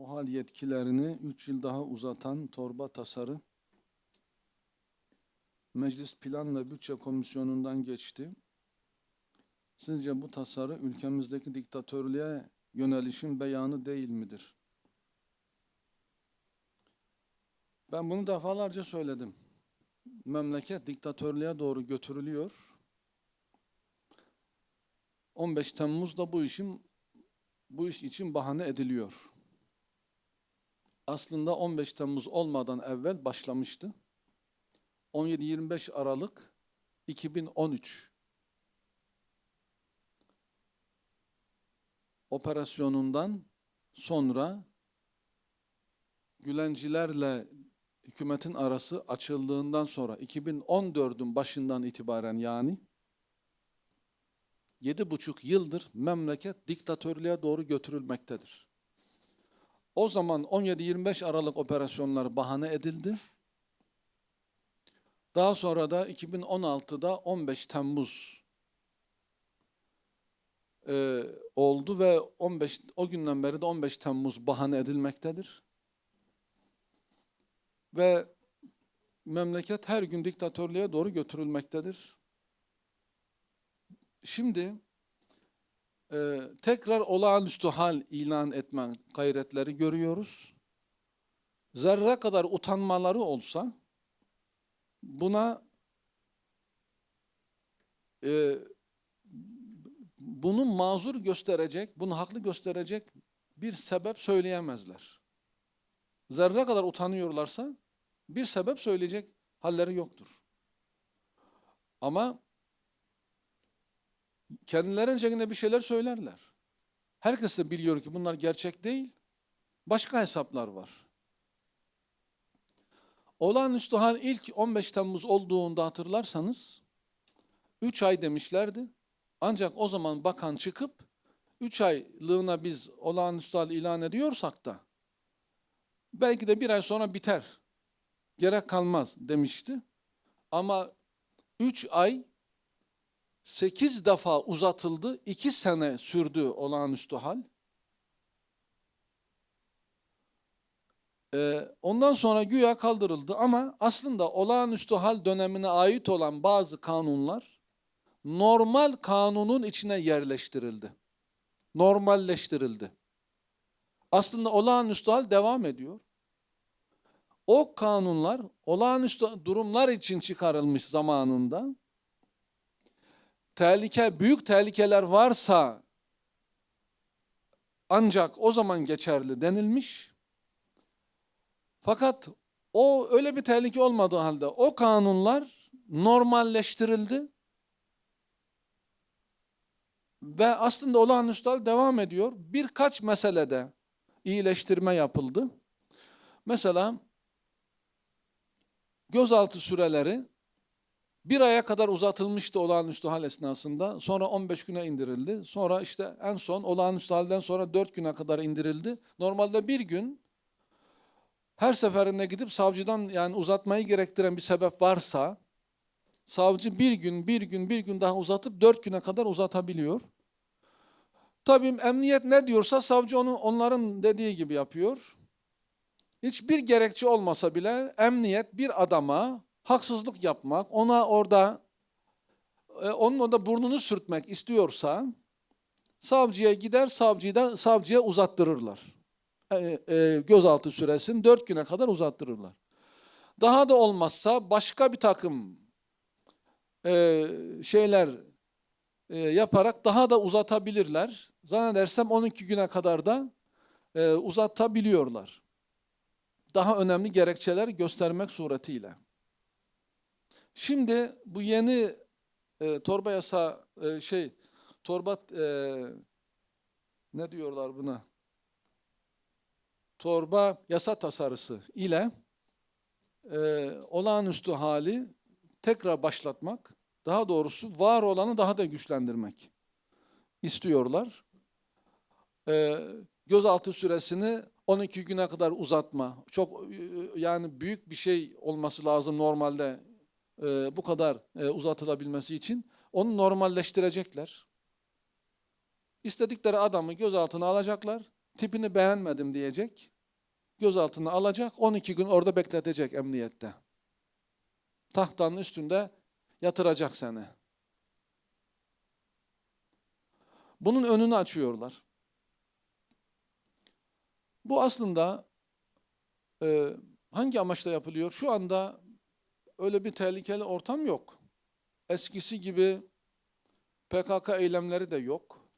OHAL yetkilerini 3 yıl daha uzatan torba tasarı Meclis Plan ve Bütçe Komisyonu'ndan geçti. Sizce bu tasarı ülkemizdeki diktatörlüğe yönelişin beyanı değil midir? Ben bunu defalarca söyledim. Memleket diktatörlüğe doğru götürülüyor. 15 Temmuz'da bu işin bu iş için bahane ediliyor. Aslında 15 Temmuz olmadan evvel başlamıştı. 17-25 Aralık 2013 operasyonundan sonra Gülencilerle hükümetin arası açıldığından sonra 2014'ün başından itibaren yani yedi buçuk yıldır memleket diktatörlüğe doğru götürülmektedir. O zaman 17-25 Aralık operasyonları bahane edildi. Daha sonra da 2016'da 15 Temmuz e, oldu ve 15 o günden beri de 15 Temmuz bahane edilmektedir. Ve memleket her gün diktatörlüğe doğru götürülmektedir. Şimdi e, tekrar olağanüstü hal ilan etme gayretleri görüyoruz. Zerre kadar utanmaları olsa buna e, bunu mazur gösterecek, bunu haklı gösterecek bir sebep söyleyemezler. Zerre kadar utanıyorlarsa bir sebep söyleyecek halleri yoktur. Ama kendilerince yine bir şeyler söylerler. Herkes de biliyor ki bunlar gerçek değil. Başka hesaplar var. Olağanüstü hal ilk 15 Temmuz olduğunda hatırlarsanız 3 ay demişlerdi. Ancak o zaman bakan çıkıp 3 aylığına biz olağanüstü hal ilan ediyorsak da belki de bir ay sonra biter. Gerek kalmaz demişti. Ama 3 ay 8 defa uzatıldı. 2 sene sürdü olağanüstü hal. Ee, ondan sonra güya kaldırıldı ama aslında olağanüstü hal dönemine ait olan bazı kanunlar normal kanunun içine yerleştirildi. Normalleştirildi. Aslında olağanüstü hal devam ediyor. O kanunlar olağanüstü durumlar için çıkarılmış zamanında. Tehlike, büyük tehlikeler varsa ancak o zaman geçerli denilmiş. Fakat o öyle bir tehlike olmadığı halde o kanunlar normalleştirildi. Ve aslında olağanüstü hal devam ediyor. Birkaç meselede iyileştirme yapıldı. Mesela gözaltı süreleri bir aya kadar uzatılmıştı olağanüstü hal esnasında. Sonra 15 güne indirildi. Sonra işte en son olağanüstü halden sonra 4 güne kadar indirildi. Normalde bir gün her seferinde gidip savcıdan yani uzatmayı gerektiren bir sebep varsa savcı bir gün, bir gün, bir gün daha uzatıp 4 güne kadar uzatabiliyor. Tabii emniyet ne diyorsa savcı onu onların dediği gibi yapıyor. Hiçbir gerekçe olmasa bile emniyet bir adama haksızlık yapmak, ona orada e, onun orada burnunu sürtmek istiyorsa savcıya gider, savcıyı da savcıya uzattırırlar. E, e, gözaltı süresini dört güne kadar uzattırırlar. Daha da olmazsa başka bir takım e, şeyler e, yaparak daha da uzatabilirler. Zannedersem 12 güne kadar da e, uzatabiliyorlar. Daha önemli gerekçeler göstermek suretiyle. Şimdi bu yeni e, torba yasa e, şey torba e, ne diyorlar buna? Torba yasa tasarısı ile e, olağanüstü hali tekrar başlatmak, daha doğrusu var olanı daha da güçlendirmek istiyorlar. E, gözaltı süresini 12 güne kadar uzatma. Çok e, yani büyük bir şey olması lazım normalde e, bu kadar e, uzatılabilmesi için. Onu normalleştirecekler. İstedikleri adamı gözaltına alacaklar. Tipini beğenmedim diyecek. Gözaltına alacak. 12 gün orada bekletecek emniyette. Tahtanın üstünde yatıracak seni. Bunun önünü açıyorlar. Bu aslında e, hangi amaçla yapılıyor? Şu anda öyle bir tehlikeli ortam yok. Eskisi gibi PKK eylemleri de yok.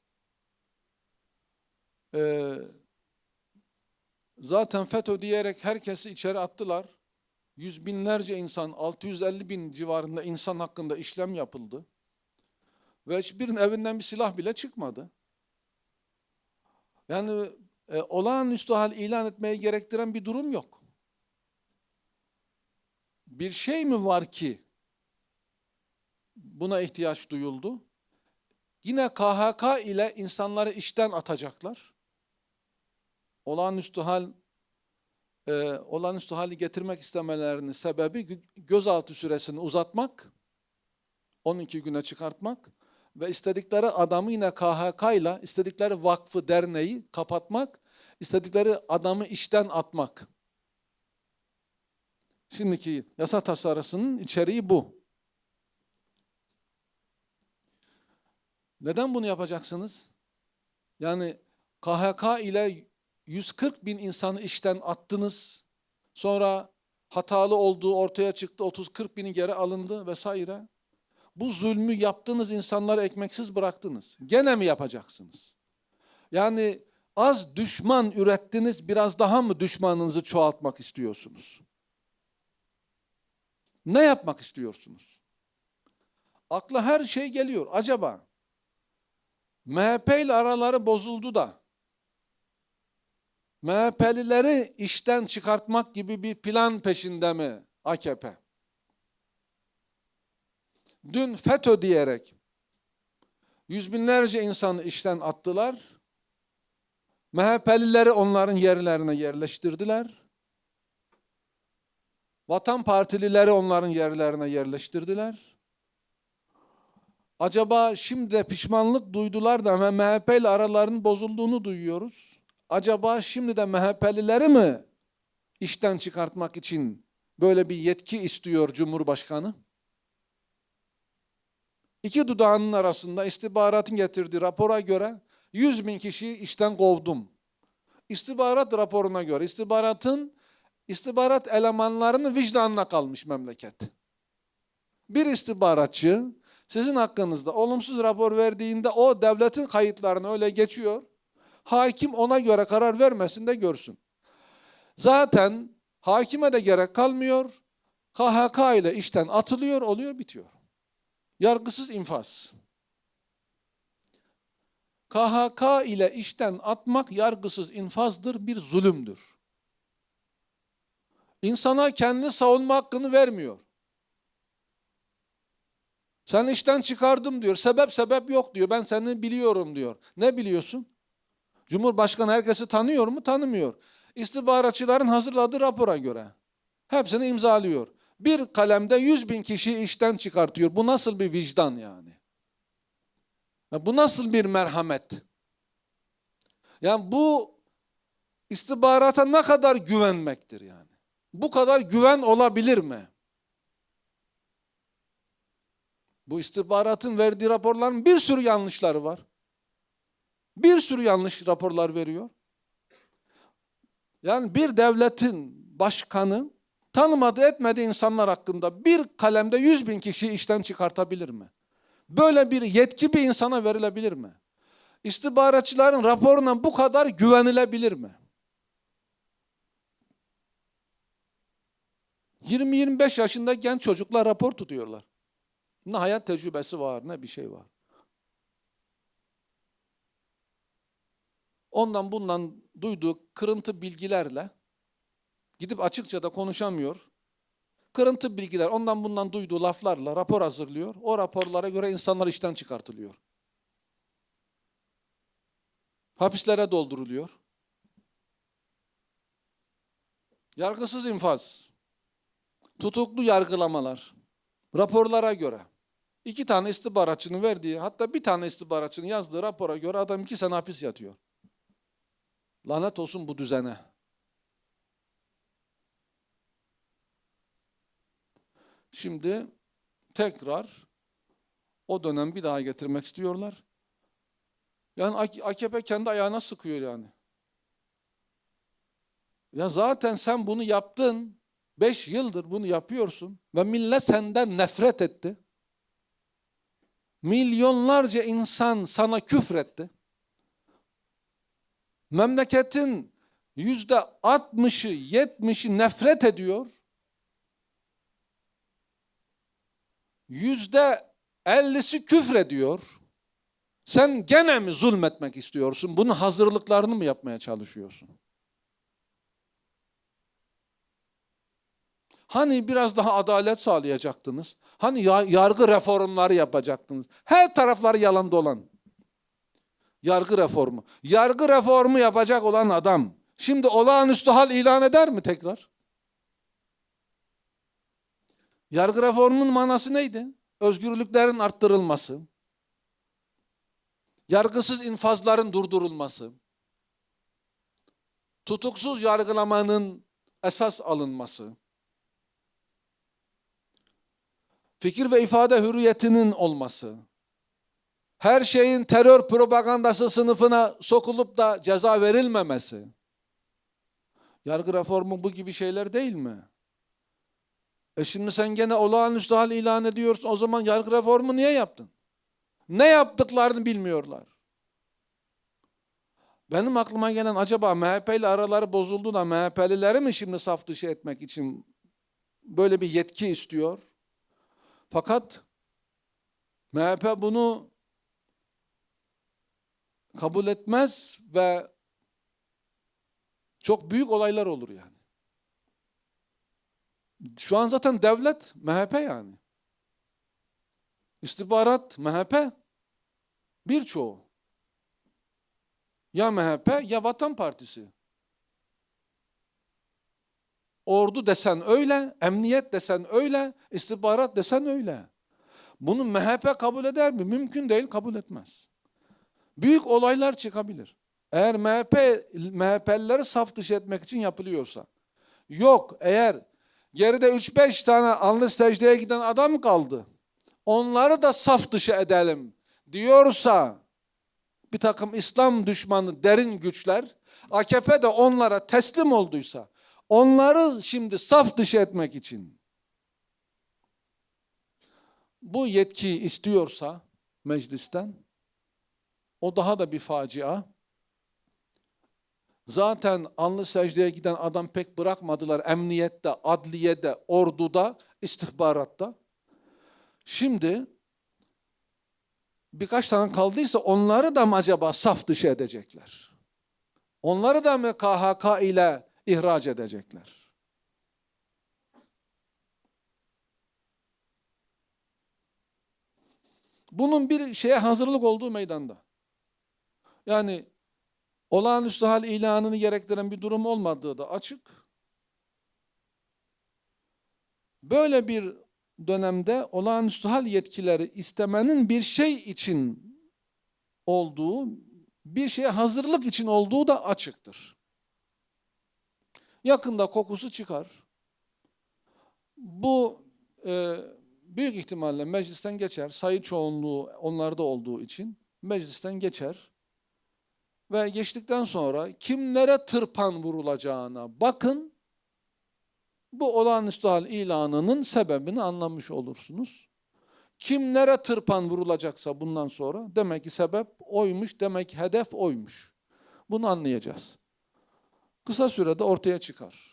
Ee, zaten FETÖ diyerek herkesi içeri attılar. Yüz binlerce insan, 650 bin civarında insan hakkında işlem yapıldı. Ve hiçbirinin evinden bir silah bile çıkmadı. Yani e, olağanüstü hal ilan etmeyi gerektiren bir durum yok. Bir şey mi var ki buna ihtiyaç duyuldu? Yine KHK ile insanları işten atacaklar. Olağanüstü hal e, olağanüstü hali getirmek istemelerinin sebebi gö- gözaltı süresini uzatmak, 12 güne çıkartmak ve istedikleri adamı yine KHK ile istedikleri vakfı, derneği kapatmak, istedikleri adamı işten atmak. Şimdiki yasa tasarısının içeriği bu. Neden bunu yapacaksınız? Yani KHK ile 140 bin insanı işten attınız. Sonra hatalı olduğu ortaya çıktı. 30-40 bini geri alındı vesaire. Bu zulmü yaptığınız insanları ekmeksiz bıraktınız. Gene mi yapacaksınız? Yani az düşman ürettiniz, biraz daha mı düşmanınızı çoğaltmak istiyorsunuz? Ne yapmak istiyorsunuz? Akla her şey geliyor. Acaba MHP ile araları bozuldu da MHP'lileri işten çıkartmak gibi bir plan peşinde mi AKP? Dün FETÖ diyerek yüz binlerce insanı işten attılar. MHP'lileri onların yerlerine yerleştirdiler. Vatan Partilileri onların yerlerine yerleştirdiler. Acaba şimdi de pişmanlık duydular da MHP ile aralarının bozulduğunu duyuyoruz. Acaba şimdi de MHP'lileri mi işten çıkartmak için böyle bir yetki istiyor Cumhurbaşkanı? İki dudağının arasında istihbaratın getirdiği rapora göre 100 bin kişiyi işten kovdum. İstihbarat raporuna göre istihbaratın istihbarat elemanlarının vicdanına kalmış memleket. Bir istihbaratçı sizin hakkınızda olumsuz rapor verdiğinde o devletin kayıtlarını öyle geçiyor. Hakim ona göre karar vermesin de görsün. Zaten hakime de gerek kalmıyor. KHK ile işten atılıyor, oluyor, bitiyor. Yargısız infaz. KHK ile işten atmak yargısız infazdır, bir zulümdür. İnsana kendi savunma hakkını vermiyor. Sen işten çıkardım diyor. Sebep sebep yok diyor. Ben seni biliyorum diyor. Ne biliyorsun? Cumhurbaşkanı herkesi tanıyor mu? Tanımıyor. İstihbaratçıların hazırladığı rapora göre. Hepsini imzalıyor. Bir kalemde 100 bin kişi işten çıkartıyor. Bu nasıl bir vicdan yani? Ya Bu nasıl bir merhamet? Yani bu istihbarata ne kadar güvenmektir yani? Bu kadar güven olabilir mi? Bu istihbaratın verdiği raporların bir sürü yanlışları var. Bir sürü yanlış raporlar veriyor. Yani bir devletin başkanı tanımadığı etmediği insanlar hakkında bir kalemde yüz bin kişi işten çıkartabilir mi? Böyle bir yetki bir insana verilebilir mi? İstihbaratçıların raporuna bu kadar güvenilebilir mi? 20-25 yaşında genç çocuklar rapor tutuyorlar. Ne hayat tecrübesi var ne bir şey var. Ondan bundan duyduğu kırıntı bilgilerle gidip açıkça da konuşamıyor. Kırıntı bilgiler ondan bundan duyduğu laflarla rapor hazırlıyor. O raporlara göre insanlar işten çıkartılıyor. Hapislere dolduruluyor. Yargısız infaz. Tutuklu yargılamalar. Raporlara göre. İki tane istihbaratçının verdiği, hatta bir tane istihbaratçının yazdığı rapora göre adam iki sene hapis yatıyor. Lanet olsun bu düzene. Şimdi tekrar o dönem bir daha getirmek istiyorlar. Yani AKP kendi ayağına sıkıyor yani. Ya zaten sen bunu yaptın. Beş yıldır bunu yapıyorsun. Ve millet senden nefret etti. Milyonlarca insan sana küfretti. Memleketin yüzde altmışı, yetmişi nefret ediyor. Yüzde ellisi küfrediyor. Sen gene mi zulmetmek istiyorsun? Bunun hazırlıklarını mı yapmaya çalışıyorsun? Hani biraz daha adalet sağlayacaktınız? Hani ya- yargı reformları yapacaktınız? Her tarafları yalan dolan. Yargı reformu. Yargı reformu yapacak olan adam şimdi olağanüstü hal ilan eder mi tekrar? Yargı reformunun manası neydi? Özgürlüklerin arttırılması. Yargısız infazların durdurulması. Tutuksuz yargılamanın esas alınması. Fikir ve ifade hürriyetinin olması. Her şeyin terör propagandası sınıfına sokulup da ceza verilmemesi. Yargı reformu bu gibi şeyler değil mi? E şimdi sen gene olağanüstü hal ilan ediyorsun. O zaman yargı reformu niye yaptın? Ne yaptıklarını bilmiyorlar. Benim aklıma gelen acaba MHP ile araları bozuldu da MHP'lileri mi şimdi saf dışı etmek için böyle bir yetki istiyor? Fakat MHP bunu kabul etmez ve çok büyük olaylar olur yani. Şu an zaten devlet MHP yani. İstihbarat MHP birçoğu. Ya MHP ya Vatan Partisi. Ordu desen öyle, emniyet desen öyle, istihbarat desen öyle. Bunu MHP kabul eder mi? Mümkün değil, kabul etmez. Büyük olaylar çıkabilir. Eğer MHP MHP'lileri saf dışı etmek için yapılıyorsa. Yok, eğer geride 3-5 tane alnı secdeye giden adam kaldı. Onları da saf dışı edelim diyorsa bir takım İslam düşmanı derin güçler AKP de onlara teslim olduysa onları şimdi saf dışı etmek için bu yetkiyi istiyorsa meclisten o daha da bir facia. Zaten anlı secdeye giden adam pek bırakmadılar emniyette, adliyede, orduda, istihbaratta. Şimdi birkaç tane kaldıysa onları da mı acaba saf dışı edecekler? Onları da mı KHK ile ihraç edecekler? Bunun bir şeye hazırlık olduğu meydanda. Yani olağanüstü hal ilanını gerektiren bir durum olmadığı da açık. Böyle bir dönemde olağanüstü hal yetkileri istemenin bir şey için olduğu, bir şeye hazırlık için olduğu da açıktır. Yakında kokusu çıkar. Bu e, büyük ihtimalle meclisten geçer. Sayı çoğunluğu onlarda olduğu için meclisten geçer. Ve geçtikten sonra kimlere tırpan vurulacağına bakın. Bu olağanüstü hal ilanının sebebini anlamış olursunuz. Kimlere tırpan vurulacaksa bundan sonra demek ki sebep oymuş, demek ki hedef oymuş. Bunu anlayacağız. Kısa sürede ortaya çıkar.